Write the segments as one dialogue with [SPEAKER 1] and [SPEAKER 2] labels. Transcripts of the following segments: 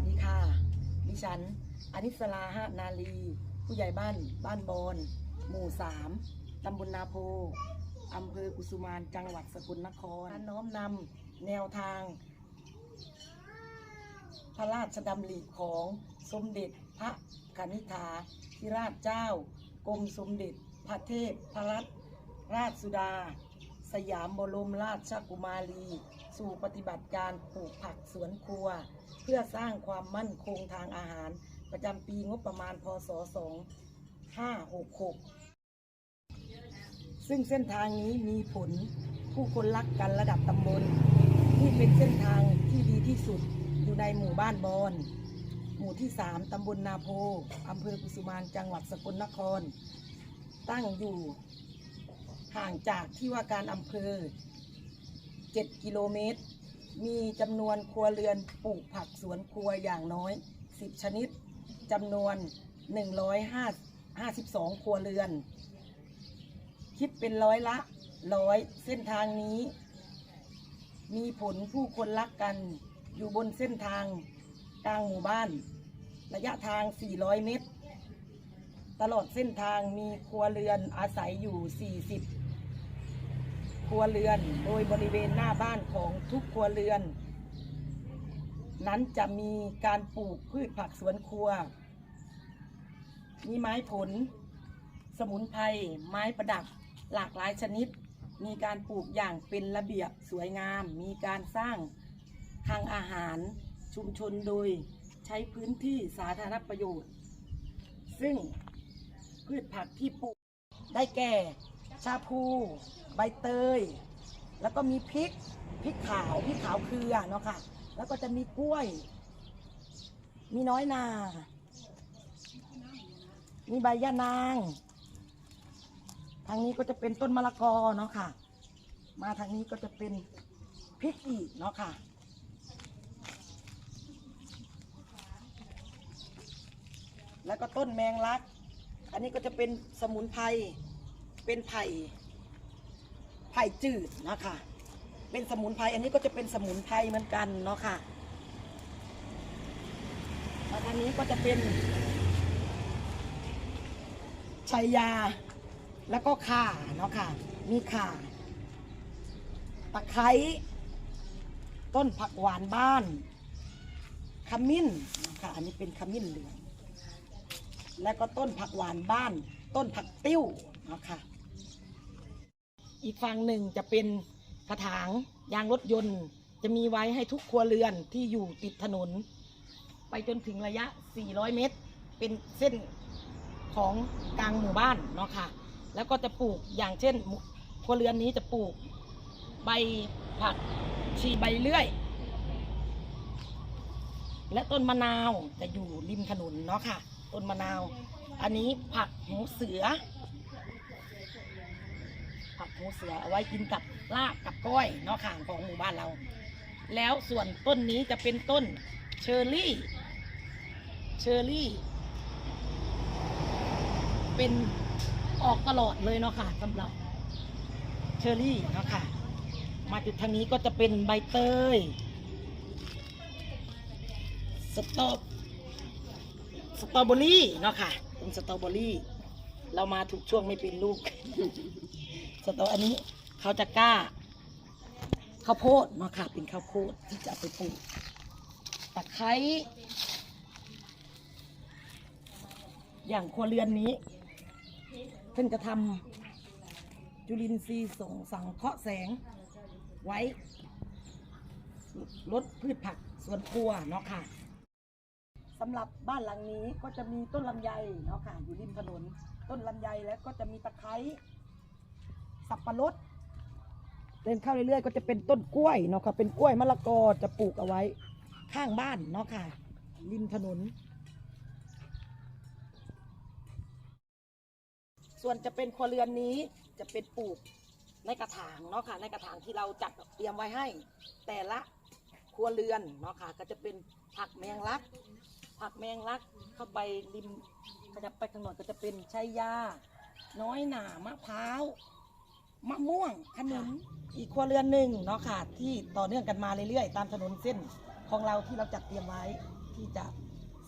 [SPEAKER 1] สดีค่ะ ดิฉันอนิสราหะนาลี ผู้ใหญ่บ้าน บ้านบอน หมู่สามตำบลนาโพอำเภอกุสุมาน จังหวัดสกลนครน้อมนำแนวทาง พระราชดำริของสมเด็จพระกนิษฐาธิราชเจ้า กรมสมเด็จพระเทพพระรัตนราชสุดา สยามบรมราชกุมารี สู่ปฏิบัติการปลูกผักสวนครัว เพื่อสร้างความมั่นคงทางอาหาร ประจำปีงบประมาณพศ 2566 ซึ่งเส้นทางนี้มีผลผู้คนรักกันระดับตำบลที่เป็นเส้นทางที่ดีที่สุดอยู่ในหมู่บ้านบอน หมู่ที่ 3 ตำบลนาโพอำเภอกุสุมานจังหวัดสกลนคร ตั้งอยู่ ห่างจากที่ว่าการอำเภอ 7 กิโลเมตร มีจำนวนครัวเรือนปลูกผักสวนครัวอย่างน้อย 10 ชนิดจำนวน 152 ครัวเรือน คิดเป็นร้อยละร้อยเส้นทางนี้ มีผลผู้คนรักกันอยู่บนเส้นทางกลางหมู่บ้าน ระยะทาง 400 เมตร ตลอดเส้นทางมีครัวเรือนอาศัยอยู่ 40 ครัวเรือน โดยบริเวณหน้าบ้านของทุกครัวเรือน นั้นจะมีการปลูกพืชผักสวนครัว มีไม้ผล สมุนไพรไม้ประดับหลากหลายชนิด มีการปลูกอย่างเป็นระเบียบสวยงาม มีการสร้างทางอาหารชุมชนโดยใช้พื้นที่สาธารณประโยชน์ ซึ่งพืชผักที่ปลูกได้แก่ ชาพู ใบเตย แล้วก็มีพริกพริกขาวพริกขาวเครือเนาะค่ะ แล้วก็จะมีกล้วย มีน้อยนา มีใบยะนาง ทางนี้ก็จะเป็นต้นมะละกอเนาะค่ะ มาทางนี้ก็จะเป็นพริกอีกเนาะค่ะแล้วก็ต้นแมงลัก อันนี้ก็จะเป็นสมุนไพร เป็นไผ่ ไผ่จืดเนาะค่ะเป็นสมุนไพรอันนี้ก็จะเป็นสมุนไพรเหมือนกันเนาะค่ะมาทางนี้ก็จะเป็นชัยยา แล้วก็ข่าเนาะค่ะ มีข่า ตะไคร้ ต้นผักหวานบ้าน ขมิ้นนะคะ อันนี้เป็นขมิ้นเหลือง แล้วก็ต้นผักหวานบ้าน ต้นผักติ้วนะค่ะ อีกฝั่งหนึ่งจะเป็นกระถางยางรถยนต์ จะมีไว้ให้ทุกครัวเรือนที่อยู่ติดถนน ไปจนถึงระยะ 400 เมตร เป็นเส้นของกลางหมู่บ้านเนาะค่ะ แล้วก็จะปลูกอย่างเช่นครัวเรือนนี้จะปลูกใบผักชีใบเลื่อย และต้นมะนาวจะอยู่ริมถนนเนาะค่ะ ต้นมะนาว อันนี้ผักหูเสือ หูเสือเอาไว้กินกับลาบกับก้อยเนาะค่ะของหมู่บ้านเรา แล้วส่วนต้นนี้จะเป็นต้นเชอร์รี่เชอร์รี่ เป็นออกตลอดเลยเนาะค่ะสำหรับเชอร์รี่เนาะค่ะ มาจุดทางนี้ก็จะเป็นใบเตยสตรอสตรอเบอรี่เนาะค่ะเป็นสตรอเบอรี่ เรามาถูกช่วงไม่เป็นลูก สตรออันนี้เขาจะกล้าข้าวโพดเนาะค่ะเป็นข้าวโพดที่จะเอาไปปลูกตะไคร้อย่างครัวเรือนนี้เพิ่นจะทำจุลินทรีย์ส่งสังเคราะห์แสงไว้ ลดพืชผักสวนครัวเนาะค่ะสำหรับบ้านหลังนี้ก็จะมีต้นลำไยเนาะค่ะ อยู่ริมถนน ต้นลำไยแล้วก็จะมีตะไคร้ สับปะรดเดินเข้าเรื่อยๆ ก็จะเป็นต้นกล้วยเนาะค่ะเป็นกล้วยมะละกอจะปลูกเอาไว้ข้างบ้านเนาะค่ะ ริมถนน ส่วนจะเป็นครัวเรือนนี้จะเป็นปลูกในกระถางเนาะค่ะในกระถางที่เราจัดเตรียมไว้ให้ แต่ละครัวเรือนเนาะค่ะก็จะเป็นผักแมงลัก ผักแมงลักเข้าไปริมขยับไปข้างนอกก็จะเป็นชัยยา น้อยหนามะพร้าว มะม่วงขนุนอีกครัวเรือนหนึ่งเนาะค่ะที่ต่อเนื่องกันมาเรื่อยๆ ตามถนนเส้นของเราที่เราจัดเตรียมไว้ที่ที่จะ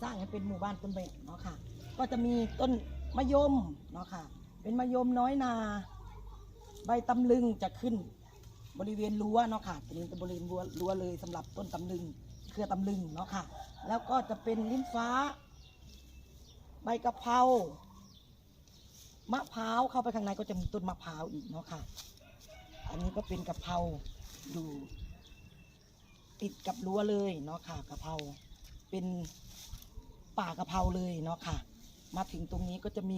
[SPEAKER 1] สร้างให้เป็นหมู่บ้านต้นแบบเนาะค่ะ ก็จะมีต้นมะยมเนาะค่ะ เป็นมะยมน้อยนา ใบตำลึงจะขึ้น บริเวณรั้วเนาะค่ะตัวนี้เป็นบริเวณรั้วรั้วเลยสำหรับต้นตำลึงเครือตำลึงเนาะค่ะ แล้วก็จะเป็นลิ้นฟ้า ใบกะเพรา มะพร้าวเข้าไปข้างในก็จะมีต้นมะพร้าวอีกเนาะค่ะ อันนี้ก็เป็นกะเพราอยู่ ติดกับรั้วเลยเนาะค่ะกะเพราเป็นป่ากะเพราเลยเนาะค่ะ มาถึงตรงนี้ก็จะมี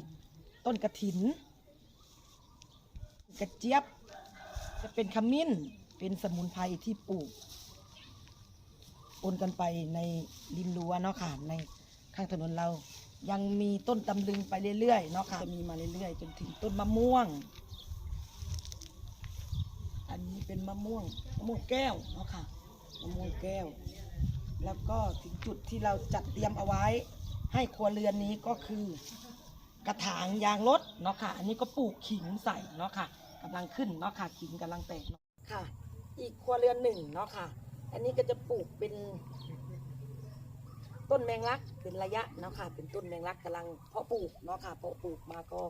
[SPEAKER 1] ต้นกระถิน กระเจี๊ยบ จะเป็นขมิ้น เป็นสมุนไพรที่ปลูกปนกันไปในริมรั้วเนาะค่ะ ในข้างถนนเรา ยังมีต้นตำลึงไปเรื่อยๆเนาะค่ะจะมีมาเรื่อยๆ จนถึงต้นมะม่วง อันนี้เป็นมะม่วงมะม่วงแก้วเนาะค่ะมะม่วงแก้ว แล้วก็ถึงจุดที่เราจัดเตรียมเอาไว้ ให้ครัวเรือนนี้ก็คือกระถางยางรถเนาะค่ะ อันนี้ก็ปลูกขิงใส่เนาะค่ะกำลังขึ้นเนาะค่ะขิงกำลังแตกเนาะค่ะ อีกครัวเรือนหนึ่งเนาะค่ะ อันนี้ก็จะปลูกเป็น ต้นแมงลักเป็นระยะเนาะค่ะ เป็นต้นแมงลักกำลังเพาะปลูกเนาะค่ะ เพาะปลูกมาก็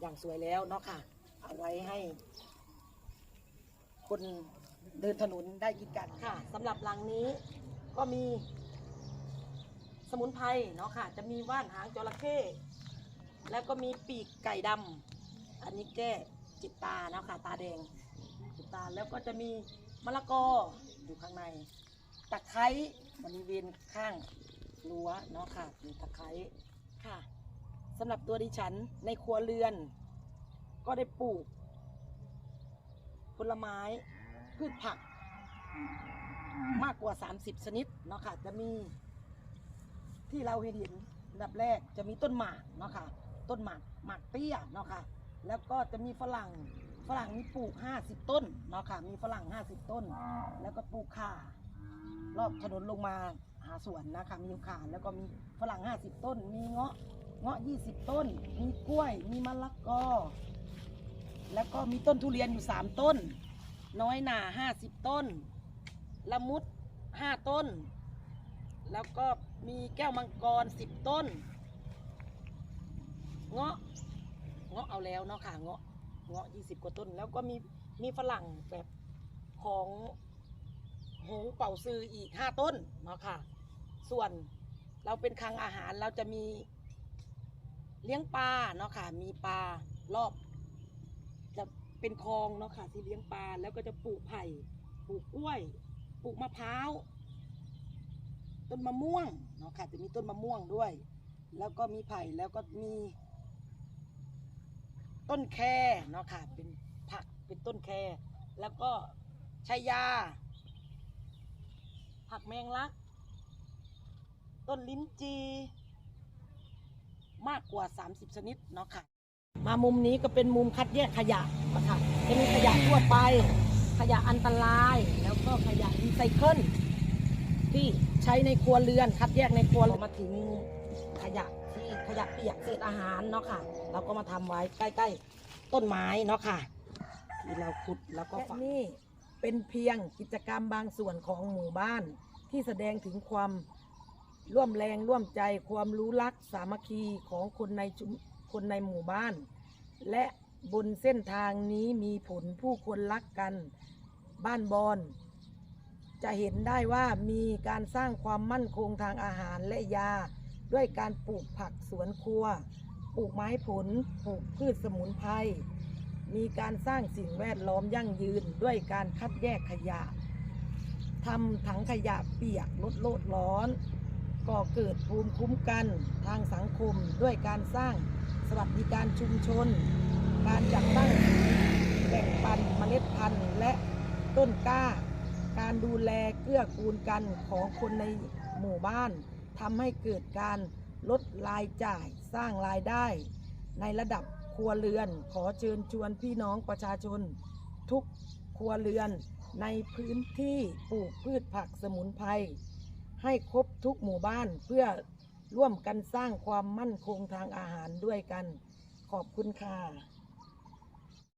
[SPEAKER 1] อย่างสวยแล้วเนาะค่ะ เอาไว้ให้ คนเดินถนนได้กินกันค่ะสำหรับหลังนี้ก็มี สมุนไพรเนาะค่ะ จะมีว่านหางจระเข้แล้วก็มีปีกไก่ดำอันนี้แก้จิตตาเนาะค่ะ ตาแดงจิตตาแล้วก็จะมีมะละกออยู่ข้างในตะไคร้บริเวณข้าง รั้วเนาะค่ะมีตะไคร้ค่ะสำหรับตัวดิฉันในครัวเรือน ก็ได้ปลูก ผลไม้พืชผัก มากกว่า 30 ชนิดเนาะค่ะ จะมีที่เราเห็นเห็นอันดับแรกจะมีต้นหมากเนาะค่ะ ต้นหมากหมากเตี้ยเนาะค่ะ แล้วก็จะมีฝรั่งฝรั่งนี่ปลูก 50 ต้นเนาะค่ะ มีฝรั่ง 50 ต้น แล้วก็ปลูกข่ารอบถนนลงมาหาสวนนะคะ มีข่าแล้วก็มีฝรั่ง 50 ต้น มีเงาะเงาะ 20 ต้น มีกล้วย มีมะละกอ แล้วก็มีต้นทุเรียนอยู่สามต้น น้อยหนาห้าสิบต้น ละมุดห้าต้น แล้วก็มีแก้วมังกรสิบต้น เงาะ เงาะเอาแล้วเนาะค่ะ เงาะ เงาะยี่สิบกว่าต้น แล้วก็มี มีฝรั่งแบบของหงเป่าซืออีกห้าต้นเนาะค่ะ ส่วนเราเป็นคลังอาหารเราจะมีเลี้ยงปลาเนาะค่ะ มีปลารอบ จะเป็นคลองเนาะค่ะ ที่เลี้ยงปลาแล้วก็จะปลูกไผ่ปลูกกล้วย ปลูกมะพร้าวต้นมะม่วงเนาะค่ะจะมีต้นมะม่วงด้วย แล้วก็มีไผ่แล้วก็มี ต้นแคเนาะค่ะเป็นผักเป็นต้นแค แล้วก็ชายา ผักแมงลัก ต้นลิ้นจี มากกว่า 30 ชนิดเนาะค่ะ มามุมนี้ก็เป็นมุมคัดแยกขยะนะคะจะมีขยะทั่วไป ขยะอันตราย แล้วก็ขยะรีไซเคิลที่ใช้ในครัวเรือนคัดแยกในครัวเรามาถึงขยะที่ขยะเปียกเศษอาหารเนาะค่ะ เราก็มาทำไว้ใกล้ๆต้นไม้เนาะค่ะที่เราขุดแล้วก็ฝังนี่เป็นเพียงกิจกรรมบางส่วนของหมู่บ้านที่แสดงถึงความ ร่วมแรงร่วมใจความรู้รักสามัคคีของคนในชุมคนในหมู่บ้าน และบนเส้นทางนี้มีผลผู้คนรักกันบ้านบอนจะเห็นได้ว่ามีการสร้างความมั่นคงทางอาหารและยา ด้วยการปลูกผักสวนครัว ปลูกไม้ผล ปลูกพืชสมุนไพร มีการสร้างสิ่งแวดล้อมยั่งยืนด้วยการคัดแยกขยะทำถังขยะเปียกลดโลดร้อน ก่อเกิดภูมิคุ้มกันทางสังคมด้วยการสร้างสวัสดิการชุมชน การจัดตั้งแบ่งปันเมล็ดพันธุ์และต้นกล้า การดูแลเกื้อกูลกันของคนในหมู่บ้านทำให้เกิดการลดรายจ่ายสร้างรายได้ ในระดับครัวเรือนขอเชิญชวนพี่น้องประชาชน ทุกครัวเรือนในพื้นที่ปลูกพืชผักสมุนไพร ให้ครบทุกหมู่บ้านเพื่อร่วมกันสร้างความมั่นคงทางอาหารด้วยกัน ขอบคุณค่ะ